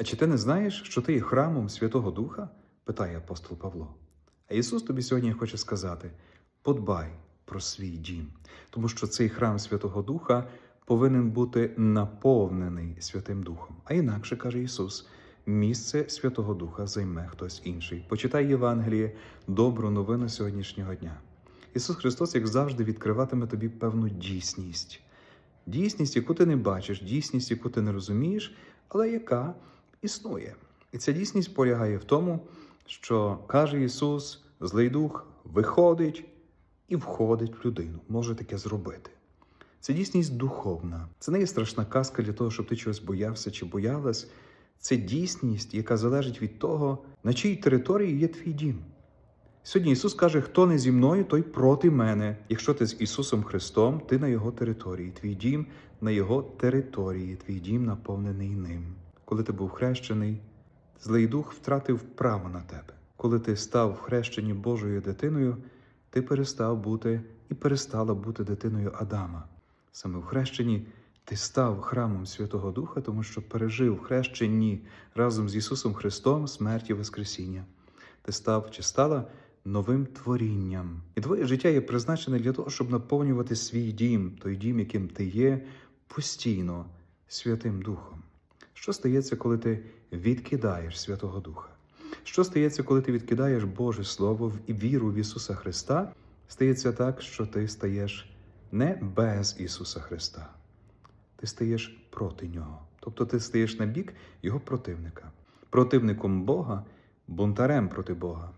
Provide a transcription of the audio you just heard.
А чи ти не знаєш, що ти є храмом Святого Духа? питає апостол Павло. А Ісус тобі сьогодні хоче сказати: подбай про свій дім, тому що цей храм Святого Духа повинен бути наповнений Святим Духом. А інакше каже Ісус. Місце Святого Духа займе хтось інший. Почитай Євангеліє, добру новину сьогоднішнього дня. Ісус Христос, як завжди, відкриватиме тобі певну дійсність. Дійсність, яку ти не бачиш, дійсність, яку ти не розумієш, але яка існує. І ця дійсність полягає в тому, що каже Ісус, злий дух виходить і входить в людину, може таке зробити. Це дійсність духовна. Це не є страшна казка для того, щоб ти чогось боявся чи боялась. Це дійсність, яка залежить від того, на чиїй території є твій дім. Сьогодні Ісус каже: хто не зі мною, той проти мене. Якщо ти з Ісусом Христом, ти на Його території, твій дім на Його території, твій дім наповнений ним. Коли ти був хрещений, злий дух втратив право на тебе. Коли ти став в хрещенні Божою дитиною, ти перестав бути і перестала бути дитиною Адама. Саме в хрещенні ти став храмом Святого Духа, тому що пережив хрещенні разом з Ісусом Христом смерть і Воскресіння. Ти став чи стала новим творінням. І твоє життя є призначене для того, щоб наповнювати свій дім, той дім, яким ти є, постійно Святим Духом. Що стається, коли ти відкидаєш Святого Духа? Що стається, коли ти відкидаєш Боже Слово і віру в Ісуса Христа? Стається так, що ти стаєш не без Ісуса Христа, ти стаєш проти Нього. Тобто ти стаєш на бік Його противника, противником Бога, бунтарем проти Бога.